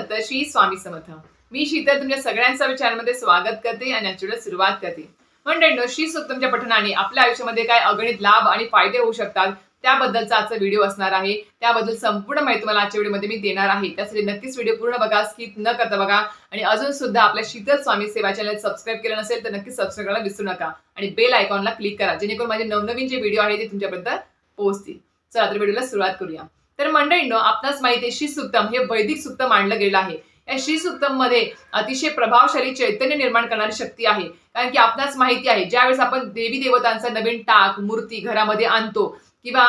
दत्त श्री स्वामी समर्थ. मी शीतल तुमच्या सगळ्यांचा विचारांमध्ये स्वागत करते आणि आजच्या सुरुवात करते. मंडळींनो श्री सुक्तमच्या पठणाने आपल्या आयुष्यामध्ये काय अगणित लाभ आणि फायदे होऊ शकतात त्याबद्दलचा आजचा व्हिडिओ असणार आहे. त्याबद्दल संपूर्ण माहिती मला आजच्या व्हिडिओमध्ये मी देणार आहे. त्यासाठी नक्कीच व्हिडिओ पूर्ण बघा स्किप न करता बघा आणि अजून सुद्धा आपल्या शीतल स्वामी सेवा चॅनल सबस्क्राईब केलं नसेल तर नक्कीच सबस्क्राईब करायला विसरू नका आणि बेल आयकॉनला क्लिक करा जेणेकरून माझे नवनवीन जे व्हिडिओ आहे ते तुमच्यापर्यंत पोहोचतील. चला तर व्हिडिओला सुरुवात करूया. तर मंडळींनो आपणास माहिती आहे श्री सुक्तम हे वैदिक सुक्त मांडलं गेलं आहे. या श्री सुक्तममध्ये अतिशय प्रभावशाली चैतन्य निर्माण करणारी शक्ती आहे. कारण की आपणास माहिती आहे ज्यावेळेस आपण देवी देवतांचा नवीन टाक मूर्ती घरामध्ये आणतो किंवा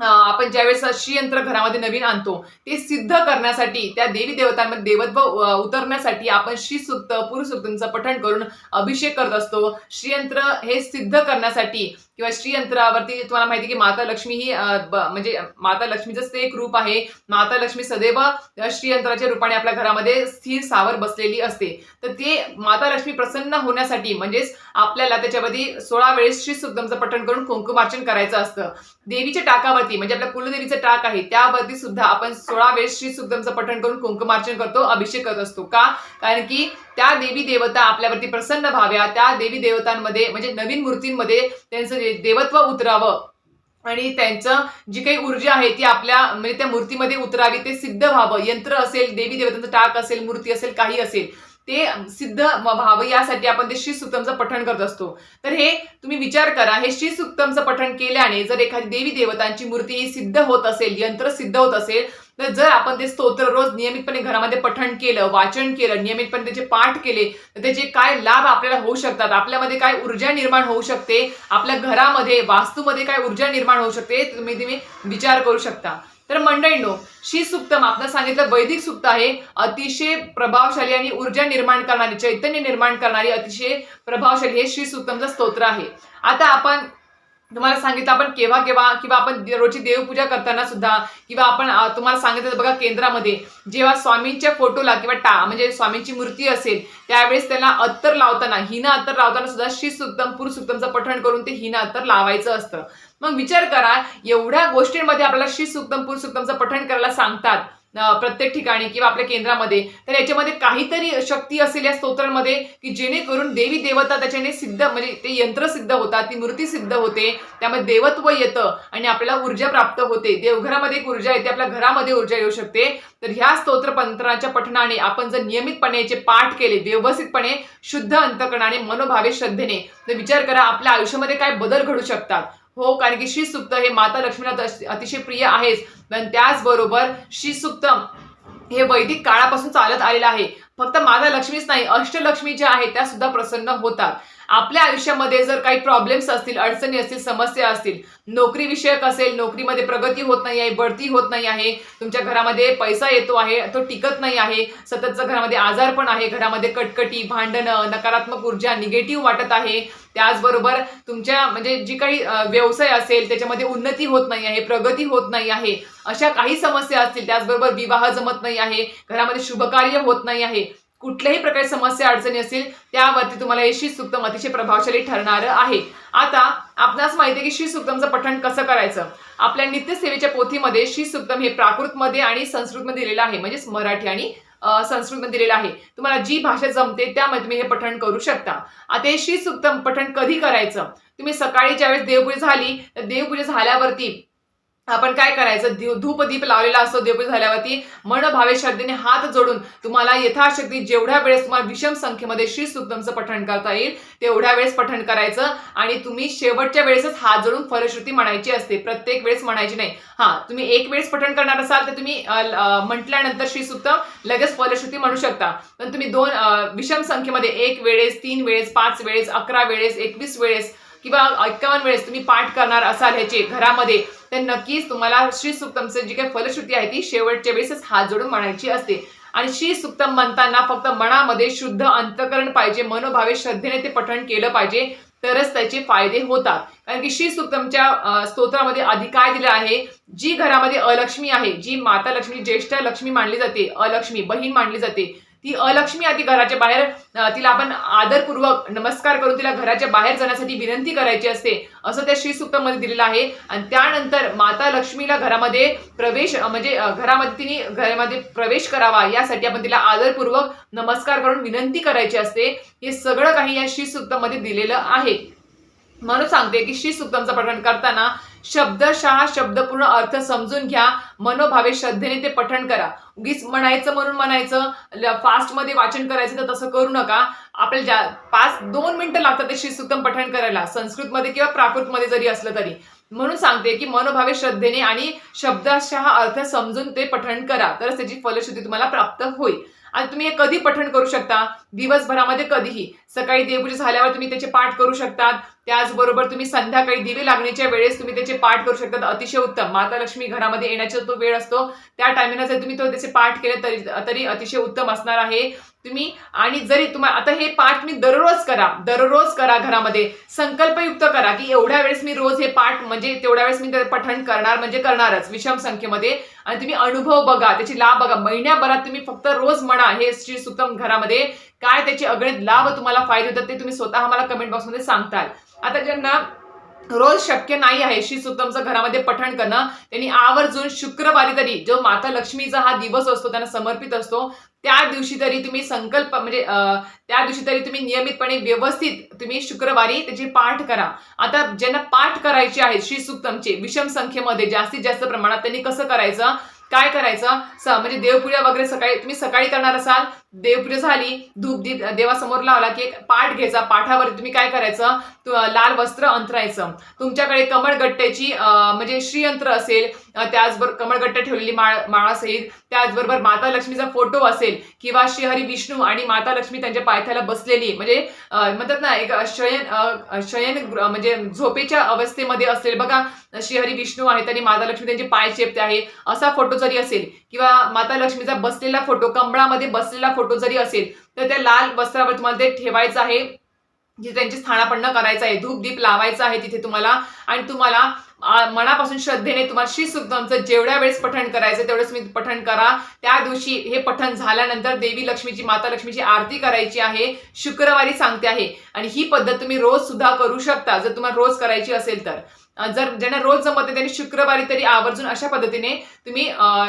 आपण ज्यावेळेस श्रीयंत्र घरामध्ये नवीन आणतो ते सिद्ध करण्यासाठी त्या देवी देवतांमध्ये देवत्व उतरण्यासाठी आपण श्री सुक्त पुरुषुक्तांचं पठण करून अभिषेक करत असतो. श्रीयंत्र हे सिद्ध करण्यासाठी किंवा श्रीयंत्रावरती तुम्हाला माहिती आहे की माता लक्ष्मी ही म्हणजे माता लक्ष्मीचंच ते एक रूप आहे. माता लक्ष्मी सदैव श्रीयंत्राच्या रूपाने आपल्या घरामध्ये स्थिर सावर बसलेली असते. तर ते माता लक्ष्मी प्रसन्न होण्यासाठी म्हणजेच आपल्याला त्याच्यामध्ये सोळा वेळेस श्री सुक्तमचं पठण करून कुंकुमार्चन करायचं असतं. देवीच्या टाकावरती म्हणजे आपल्या कुलदेवीचं टाक आहे त्यावरती सुद्धा आपण सोळा वेळेस श्री सुक्तमचं पठण करून कुंकुमार्चन करतो अभिषेक करत असतो. का? कारण की त्या देवी देवता आपल्यावरती प्रसन्न व्हाव्या त्या देवी देवतांमध्ये म्हणजे नवीन मूर्तींमध्ये त्यांचं देवत्व उतरावं. आणि त्यांचं जी काही ऊर्जा आहे ती आपल्या म्हणजे त्या मूर्तीमध्ये उतरावी ते सिद्ध व्हावं. यंत्र असेल देवी देवतांचं टाक असेल मूर्ती असेल काही असेल ते सिद्ध व्हावं. यासाठी आपण ते श्री सुक्तमचं पठण करत असतो. तर हे तुम्ही विचार करा. हे श्री सुक्तमचं पठण केल्याने जर एखादी देवी देवतांची मूर्ती सिद्ध होत असेल यंत्र सिद्ध होत असेल तर जर आपण ते स्तोत्र रोज नियमितपणे घरामध्ये पठण केलं वाचन केलं नियमितपणे त्याचे पाठ केले तर त्याचे काय लाभ आपल्याला होऊ शकतात? आपल्यामध्ये काय ऊर्जा निर्माण होऊ शकते? आपल्या घरामध्ये वास्तूमध्ये काय ऊर्जा निर्माण होऊ शकते? तुम्ही तुम्ही विचार करू शकता. तर मंडळींनो शी सुक्तम आपण सांगितलं वैदिक सुक्त आहे. अतिशय प्रभावशाली आणि ऊर्जा निर्माण करणारी चैतन्य निर्माण करणारी अतिशय प्रभावशाली हे श्री सुक्तमचं स्तोत्र आहे. आता आपण तुम्हाला सांगितलं आपण केव्हा केव्हा किंवा आपण रोजची देवपूजा करताना सुद्धा किंवा आपण तुम्हाला सांगितलं बघा केंद्रामध्ये जेव्हा स्वामींच्या फोटोला किंवा टा म्हणजे स्वामींची मूर्ती असेल त्यावेळेस त्यांना अत्तर लावताना हिना अत्तर लावताना सुद्धा श्री पुरुष पुरुषुक्तमचं पठण करून ते हिना अत्तर लावायचं असतं. मग विचार करा एवढ्या गोष्टींमध्ये आपल्याला श्री सुक्तम पुरुषुक्तमचं पठण करायला सांगतात. प्रत्येक ठिकाणी किंवा आपल्या केंद्रामध्ये. तर याच्यामध्ये काहीतरी शक्ती असेल या स्तोत्रांमध्ये की जेणेकरून देवी देवता त्याच्याने सिद्ध म्हणजे ते यंत्र सिद्ध होतात ती मूर्ती सिद्ध होते त्यामध्ये देवत्व येतं आणि आपल्याला ऊर्जा प्राप्त होते. देवघरामध्ये एक ऊर्जा येते आपल्या घरामध्ये ऊर्जा येऊ शकते. तर ह्या स्तोत्रपंत्राच्या पठणाने आपण जर नियमितपणे याचे पाठ केले व्यवस्थितपणे शुद्ध अंतकणाने मनोभावे श्रद्धेने तर विचार करा आपल्या आयुष्यामध्ये काय बदल घडू शकतात. हो कारण की श्री सुक्त हे माता लक्ष्मीला अतिशय प्रिय आहेच पण त्याचबरोबर श्री सुक्त हे वैदिक काळापासून चालत आलेलं आहे. फक्त माता लक्ष्मीच नाही अष्टलक्ष्मी ज्या आहेत त्या सुद्धा प्रसन्न होतात. आपल्या आयुष्यामध्ये जर काही प्रॉब्लेम्स असतील अडचणी असतील समस्या असतील नोकरी विषयक असेल नोकरीमध्ये प्रगती होत नाही आहे बढती होत नाही आहे तुमच्या घरामध्ये पैसा येतो आहे तो टिकत नाही आहे सततचं घरामध्ये आजार पण आहे घरामध्ये कटकटी भांडणं नकारात्मक ऊर्जा निगेटिव्ह वाटत आहे त्याचबरोबर तुमच्या म्हणजे जी काही व्यवसाय असेल त्याच्यामध्ये उन्नती होत नाही आहे प्रगती होत नाही आहे अशा काही समस्या असतील त्याचबरोबर विवाह जमत नाही आहे घरामध्ये शुभकार्य होत नाही आहे कुठल्याही प्रकारची समस्या अडचणी असतील त्यावरती तुम्हाला हे श्री सुक्तम अतिशय प्रभावशाली ठरणार आहे. आता आपणास माहिती आहे की श्री सुक्तमचं पठण कसं करायचं? आपल्या नित्यसेवेच्या पोथीमध्ये श्री सुक्तम हे प्राकृतमध्ये आणि संस्कृतमध्ये दिलेलं आहे. म्हणजेच मराठी आणि संस्कृतमध्ये दिलेलं आहे. तुम्हाला जी भाषा जमते त्यामध्ये तुम्ही हे पठण करू शकता. आता हे श्री सुक्तम पठण कधी करायचं? तुम्ही सकाळी ज्यावेळेस देवपूजा झाली तर देवपूजा झाल्यावरती आपण काय करायचं? धूप दीप लावलेला असतो देवपूजा झाल्यावरती मन भावे श्रद्धेने हात जोडून तुम्हाला यथाशक्ती जेवढ्या वेळेस तुम्हाला विषम संख्येमध्ये श्री सुक्तमचं पठण करता येईल तेवढ्या वेळेस पठण करायचं आणि तुम्ही शेवटच्या वेळेसच हात जोडून फलश्रुती म्हणायची असते. प्रत्येक वेळेस म्हणायची नाही. हा तुम्ही एक वेळेस पठण करणार असाल तर तुम्ही म्हटल्यानंतर श्री सुक्तम लगेच फलश्रुती म्हणू शकता. पण तुम्ही दोन विषम संख्येमध्ये एक वेळेस तीन वेळेस पाच वेळेस अकरा वेळेस एकवीस वेळेस किंवा एक्कावन्न वेळेस तुम्ही पाठ करणार असाल ह्याचे घरामध्ये तर नक्कीच तुम्हाला श्री सुक्तमचं जी काही फलश्रुती आहे ती शेवटच्या वेळेसच हात जोडून म्हणायची असते. आणि श्री सुक्तम म्हणताना फक्त मनामध्ये शुद्ध अंतकरण पाहिजे मनोभावे श्रद्धेने ते पठण केलं पाहिजे तरच त्याचे फायदे होतात. कारण की श्री सुक्तमच्या स्तोत्रामध्ये आधी काय दिलं आहे? जी घरामध्ये अलक्ष्मी आहे जी माता लक्ष्मी ज्येष्ठ लक्ष्मी मानली जाते अलक्ष्मी बहीण मानली जाते ती अलक्ष्मी आधी घराच्या बाहेर तिला आपण आदरपूर्वक नमस्कार करून तिला घराच्या बाहेर जाण्यासाठी विनंती करायची असते. असं त्या श्री सुक्तमध्ये दिलेलं आहे. आणि त्यानंतर माता लक्ष्मीला घरामध्ये प्रवेश म्हणजे घरामध्ये तिने घरामध्ये प्रवेश करावा यासाठी आपण तिला आदरपूर्वक नमस्कार करून विनंती करायची असते. हे सगळं काही या श्री सूक्तमध्ये दिलेलं आहे. म्हणून सांगते की श्री सुक्तमचं पठण करताना शब्दशः शब्दपूर्ण अर्थ समजून घ्या. मनोभावे श्रद्धेने ते पठण करा. उगीच म्हणायचं म्हणून म्हणायचं फास्टमध्ये वाचन करायचं तर तसं करू नका. आपल्याला ज्या पाच दोन मिनिटं लागतात ते श्री पठण करायला संस्कृतमध्ये किंवा प्राकृतमध्ये जरी असलं तरी. म्हणून सांगते की मनोभावे श्रद्धेने आणि शब्दशः अर्थ समजून ते पठण करा. तरच त्याची फलश्रुती तुम्हाला प्राप्त होईल. आणि तुम्ही हे कधी पठण करू शकता? दिवसभरामध्ये कधीही. सकाळी देवपूजा झाल्यावर तुम्ही त्याचे पाठ करू शकतात. त्याचबरोबर तुम्ही संध्याकाळी दिवे लागण्याच्या वेळेस तुम्ही त्याचे पाठ करू शकतात. अतिशय उत्तम. माता लक्ष्मी घरामध्ये येण्याचा तो वेळ असतो त्या टायमिंगला जर तुम्ही तो त्याचे पाठ केले तरी तरी अतिशय उत्तम असणार आहे. तुम्ही आणि जरी तुम्हाला आता हे पाठ तुम्ही दररोज करा. दररोज करा घरामध्ये. संकल्पयुक्त करा की एवढ्या वेळेस मी रोज हे पाठ म्हणजे तेवढ्या वेळेस मी पठण करणार म्हणजे करणारच. विषम संख्येमध्ये आणि तुम्ही अनुभव बघा त्याची लाभ बघा. महिन्याभरात तुम्ही फक्त रोज म्हणा हे श्री सुतम घरामध्ये काय त्याचे अगणित लाभ तुम्हाला फायदे होतात ते तुम्ही स्वतः मला कमेंट बॉक्समध्ये सांगताल. आता ज्यांना रोज शक्य नाही आहे. श्री सुतमचं घरामध्ये पठण करणं. त्यांनी आवर्जून शुक्रवारी तरी जो माता लक्ष्मीचा हा दिवस असतो त्यांना समर्पित असतो त्या दिवशी तरी तुम्ही संकल्प म्हणजे त्या दिवशी तरी तुम्ही नियमितपणे व्यवस्थित तुम्ही शुक्रवारी त्याचे पाठ करा. आता ज्यांना पाठ करायचे आहेत श्री सुक्तमचे विषम संख्येमध्ये जास्तीत जास्त प्रमाणात त्यांनी कसं करायचं? काय करायचं? स म्हणजे देवपूजा वगैरे सकाळी तुम्ही सकाळी करणार असाल देवपूजा झाली धूप दीप देवासमोर लावला की एक पाठ घ्यायचा. पाठावर तुम्ही काय करायचं? लाल वस्त्र अंतरायचं. तुमच्याकडे कमळगट्ट्याची म्हणजे श्रीयंत्र असेल त्याचबरोबर कमळगट्ट ठेवलेली माळ माळासहित त्याचबरोबर माता लक्ष्मीचा फोटो असेल किंवा श्रीहरी विष्णू आणि माता लक्ष्मी त्यांच्या पायथ्याला बसलेली म्हणजे म्हणतात ना एक शयन शयन म्हणजे झोपेच्या अवस्थेमध्ये असेल. बघा श्रीहरी विष्णू आहेत आणि माता लक्ष्मी त्यांचे पाय चेपते आहे असा फोटो जरी असेल किंवा माता लक्ष्मीचा बसलेला फोटो कमळामध्ये बसलेला फोटो जरी असेल तर त्या लाल वस्त्रावर तुम्हाला ते ठेवायचं आहे. जिथे त्यांची स्थानापन्न करायचं आहे. धूप दीप लावायचं आहे तिथे तुम्हाला. आणि तुम्हाला मनापासून श्रद्धेने तुम्हाला श्री सुक्तमचं जेवढ्या वेळेस पठण करायचं तेवढंच तुम्ही पठण करा. त्या दिवशी हे पठण झाल्यानंतर देवी लक्ष्मीची माता लक्ष्मीची आरती करायची आहे. शुक्रवारी सांगते आहे. आणि ही पद्धत तुम्ही रोज सुद्धा करू शकता. जर तुम्हाला रोज करायची असेल तर. जर ज्यांना रोज जमत नाही त्यांनी शुक्रवारी तरी आवर्जून अशा पद्धतीने तुम्ही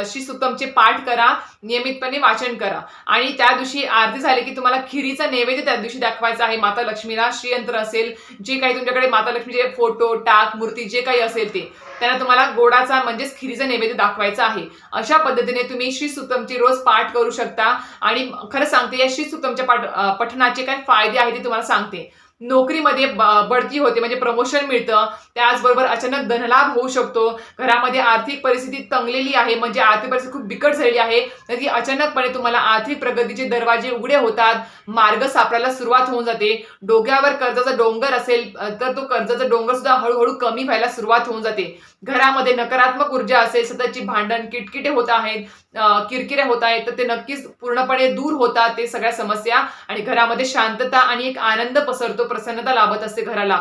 श्री सुक्तमचे पाठ करा नियमितपणे वाचन करा. आणि त्या दिवशी आरती झाली की तुम्हाला खिरीचा नैवेद्य त्या दिवशी दाखवायचा आहे. माता लक्ष्मीला श्रीयंत्र असेल जे काही तुमच्याकडे माता लक्ष्मीचे फोटो टाक मूर्ती जे काही असेल ते त्यांना तुम्हाला गोडाचा म्हणजेच खिरीचा नैवेद्य दाखवायचा आहे. अशा पद्धतीने तुम्ही श्री सुक्तमची रोज पाठ करू शकता. आणि खरं सांगते या श्री सुक्तमच्या पाठ पठणाचे काय फायदे आहेत ते तुम्हाला सांगते. नोकरीमध्ये बढती होते म्हणजे प्रमोशन मिळतं. त्याचबरोबर अचानक धनलाभ होऊ शकतो. घरामध्ये आर्थिक परिस्थिती तंगलेली आहे म्हणजे आर्थिक परिस्थिती खूप बिकट झालेली आहे. तर ती अचानकपणे तुम्हाला आर्थिक प्रगतीचे दरवाजे उघडे होतात. मार्ग सापडायला सुरुवात होऊन जाते. डोक्यावर कर्जाचा डोंगर असेल तर तो कर्जाचा डोंगर सुद्धा हळूहळू कमी व्हायला सुरुवात होऊन जाते. घरामध्ये नकारात्मक ऊर्जा असेल सततची भांडण किटकिटे होत आहेत किरकिरे किरकिऱ्या होत आहेत तर ते नक्कीच पूर्णपणे दूर होतात ते सगळ्या समस्या. आणि घरामध्ये शांतता आणि एक आनंद पसरतो. प्रसन्नता लाभत असते घराला.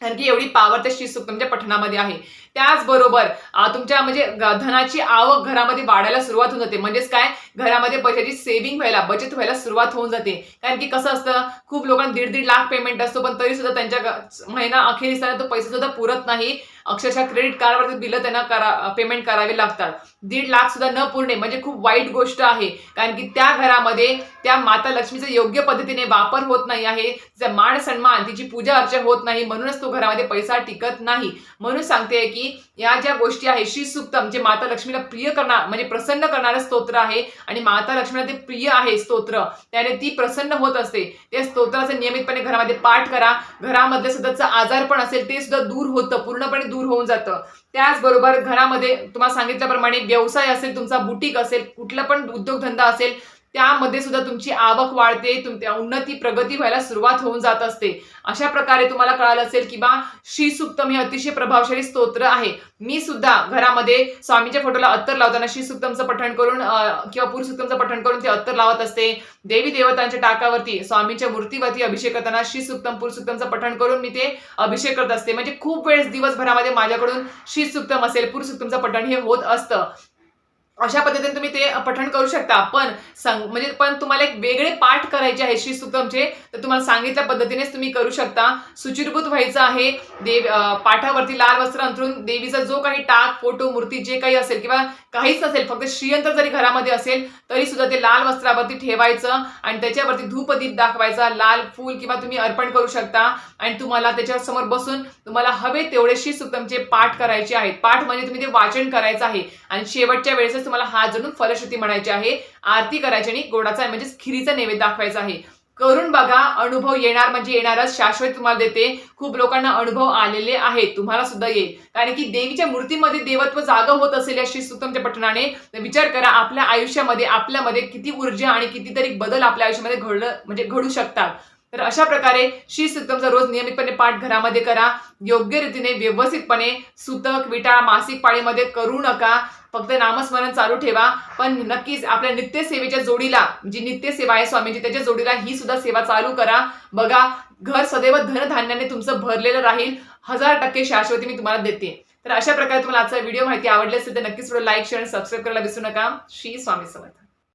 कारण की एवढी पावर त्या श्री सुक्तमच्या म्हणजे पठणामध्ये आहे. त्याचबरोबर तुमच्या म्हणजे धनाची आवक घरामध्ये वाढायला सुरुवात होऊन जाते. म्हणजेच काय? घरामध्ये पैशाची सेव्हिंग व्हायला बचत व्हायला सुरुवात होऊन जाते. कारण की कसं असतं खूप लोकांना दीड दीड लाख पेमेंट असतो पण तरी सुद्धा त्यांच्या महिना अखेरीस त्यांना तो पैसा सुद्धा पुरत नाही. अक्षरशः क्रेडिट कार्डवरती बिलं त्यांना करा पेमेंट करावे लागतात. दीड लाख सुद्धा न पुरणे म्हणजे खूप वाईट गोष्ट आहे. कारण की त्या घरामध्ये त्या माता लक्ष्मीचा योग्य पद्धतीने वापर होत नाही आहे. तिचा मान सन्मान तिची पूजा अर्चा होत नाही. म्हणूनच तो घरामध्ये पैसा टिकत नाही. म्हणून सांगते की या ज्या गोष्टी आहे श्री सुक्तम जे माता लक्ष्मीला प्रिय करणार म्हणजे प्रसन्न करणारं स्तोत्र आहे आणि माता लक्ष्मीला ते प्रिय आहे स्तोत्र त्याने ती प्रसन्न होत असते. त्या स्तोत्राचं नियमितपणे घरामध्ये पाठ करा. घरामधले सध्याचं आजार पण असेल ते सुद्धा दूर होतं पूर्णपणे दूर होऊन जातं. त्याचबरोबर घरामध्ये तुम्हाला सांगितल्याप्रमाणे व्यवसाय असेल तुमचा बुटीक असेल कुठला पण उद्योगधंदा असेल त्यामध्ये सुद्धा तुमची आवक वाढते तुमच्या उन्नती प्रगती व्हायला सुरुवात होऊन जात असते. अशा प्रकारे तुम्हाला कळालं असेल की बा श्री सुक्तम हे अतिशय प्रभावशाली स्तोत्र आहे. मी सुद्धा घरामध्ये स्वामीच्या फोटोला अत्तर लावताना श्री सुक्तमचं पठण करून किंवा पुरुष सुक्तमचं पठण करून ते अत्तर लावत असते. देवी देवतांच्या टाकावरती स्वामीच्या मूर्तीवरती अभिषेक करताना श्री सुक्तम पुरुष सुक्तमचं पठण करून मी ते अभिषेक करत असते. म्हणजे खूप वेळेस दिवसभरामध्ये माझ्याकडून श्री सुक्तम असेल पुरुष सुक्तमचं पठण हे होत असतं. अशा पद्धतीने तुम्ही ते पठण करू शकता. पण संग म्हणजे पण तुम्हाला एक वेगळे पाठ करायचे आहे श्री सुक्तमचे तर तुम्हाला सांगितल्या पद्धतीनेच तुम्ही करू शकता. सुचिरभूत व्हायचं आहे देव पाठावरती लाल वस्त्र अंतरून देवीचा जो काही टाक फोटो मूर्ती जे काही असेल किंवा काहीच नसेल फक्त श्रीयंत्र जरी घरामध्ये असेल तरी सुद्धा ते लाल वस्त्रावरती ठेवायचं आणि त्याच्यावरती धूपदीप दाखवायचा लाल फूल किंवा तुम्ही अर्पण करू शकता आणि तुम्हाला त्याच्यासमोर बसून तुम्हाला हवे तेवढे श्री सुक्तमचे पाठ करायचे आहेत. पाठ म्हणजे तुम्ही ते वाचन करायचं आहे. आणि शेवटच्या वेळेस म्हणजेच तुम्हाला हात जोडून फलश्रुती म्हणायची आहे. आरती करायची आणि गोडाचा म्हणजे खिरीचा नैवेद्य दाखवायचा आहे. करून बघा अनुभव येणार म्हणजे येणारच. शाश्वत तुम्हाला देते. खूप लोकांना अनुभव आलेले आहेत. तुम्हाला सुद्धा येईल. कारण की देवीच्या मूर्तीमध्ये देवत्व जागा होत असेल या श्री सुतमच्या पठणाने विचार करा आपल्या आयुष्यामध्ये आपल्यामध्ये किती ऊर्जा आणि कितीतरी बदल आपल्या आयुष्यामध्ये घडलं म्हणजे घडू शकतात. तर अशा प्रकारे श्री सुतमचा रोज नियमितपणे पाठ घरामध्ये करा. योग्य रीतीने व्यवस्थितपणे सुतक विटा मासिक पाळीमध्ये करू नका. फक्त नामस्मरण चालू ठेवा. पण नक्कीच आपल्या नित्यसेवेच्या जोडीला जी नित्यसेवा आहे स्वामींची त्याच्या जोडीला ही सुद्धा सेवा चालू करा. बघा घर सदैव धनधान्याने तुमचं भरलेलं राहील. हजार टक्के शाश्वती मी तुम्हाला देते. तर अशा प्रकारे तुम्हाला आजचा व्हिडिओ माहिती आवडली असेल तर नक्कीच लाईक शेअर आणि सबस्क्राईब करायला विसरू नका. श्री स्वामी समर्थ.